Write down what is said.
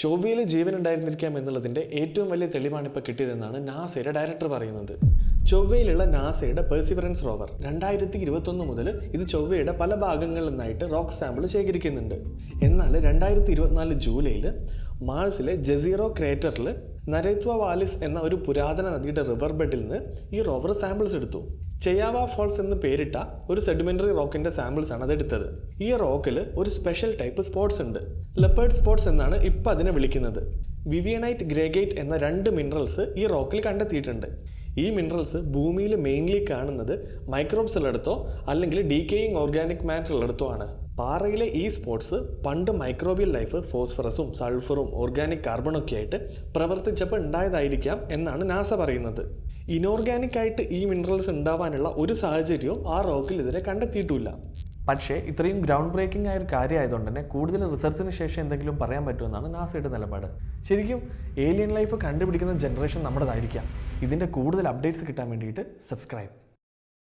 ചൊവ്വയിൽ ജീവൻ ഉണ്ടായിരുന്നിരിക്കാം എന്നുള്ളതിന്റെ ഏറ്റവും വലിയ തെളിവാണ് ഇപ്പോൾ കിട്ടിയതെന്നാണ് നാസയുടെ ഡയറക്ടർ പറയുന്നത്. ചൊവ്വയിലുള്ള നാസയുടെ പെർസിവറൻസ് റോവർ രണ്ടായിരത്തി ഇരുപത്തൊന്ന് മുതൽ ഇത് ചൊവ്വയുടെ പല ഭാഗങ്ങളിൽ നിന്നായിട്ട് റോക്ക് സാമ്പിൾ ശേഖരിക്കുന്നുണ്ട്. എന്നാൽ രണ്ടായിരത്തി ഇരുപത്തിനാല് ജൂലൈയിൽ മാൾസിലെ ജസീറോ ക്രേറ്ററിൽ നരേത്വ വാലിസ് എന്ന ഒരു പുരാതന നദിയുടെ റിവർ ബെഡിൽ നിന്ന് ഈ റോവർ സാമ്പിൾസ് എടുത്തു. ചെയ്യാവ ഫോൾസ് എന്ന് പേരിട്ട ഒരു സെഡിമെന്ററി റോക്കിന്റെ സാമ്പിൾസ് ആണ് അതെടുത്തത്. ഈ റോക്കിൽ ഒരു സ്പെഷ്യൽ ടൈപ്പ് സ്പോട്സ് ഉണ്ട്. ലെപ്പേർഡ് സ്പോട്സ് എന്നാണ് ഇപ്പം അതിനെ വിളിക്കുന്നത്. വിവിയനൈറ്റ് ഗ്രേഗേറ്റ് എന്ന രണ്ട് മിനറൽസ് ഈ റോക്കിൽ കണ്ടെത്തിയിട്ടുണ്ട്. ഈ മിനറൽസ് ഭൂമിയിൽ മെയിൻലി കാണുന്നത് മൈക്രോബ്സ് ഉള്ളിടത്തോ അല്ലെങ്കിൽ ഡീക്കേയിങ് ഓർഗാനിക് മാറ്റർ ഉള്ളിടത്തോ ആണ്. പാറയിലെ ഈ സ്പോട്സ് പണ്ട് മൈക്രോബിയൽ ലൈഫ് ഫോസ്ഫറസും സൾഫറും ഓർഗാനിക് കാർബണൊക്കെ ആയിട്ട് പ്രവർത്തിച്ചപ്പോൾ ഉണ്ടായതായിരിക്കാം എന്നാണ് നാസ പറയുന്നത്. ഇനോർഗാനിക് ആയിട്ട് ഈ മിനറൽസ് ഉണ്ടാവാനുള്ള ഒരു സാഹചര്യവും ആ റോക്കിൽ ഇതുവരെ കണ്ടെത്തിയിട്ടില്ല. പക്ഷേ ഇത്രയും ഗ്രൗണ്ട് ബ്രേക്കിംഗ് ആയ ഒരു കാര്യമായതുകൊണ്ട് തന്നെ കൂടുതൽ റിസർച്ചിന് ശേഷം എന്തെങ്കിലും പറയാൻ പറ്റുമെന്നാണ് നാസയുടെ നിലപാട്. ശരിക്കും ഏലിയൻ ലൈഫ് കണ്ടുപിടിക്കുന്ന ജനറേഷൻ നമ്മുടേതായിരിക്കാം. ഇതിന്റെ കൂടുതൽ അപ്ഡേറ്റ്സ് കിട്ടാൻ വേണ്ടിയിട്ട് സബ്സ്ക്രൈബ്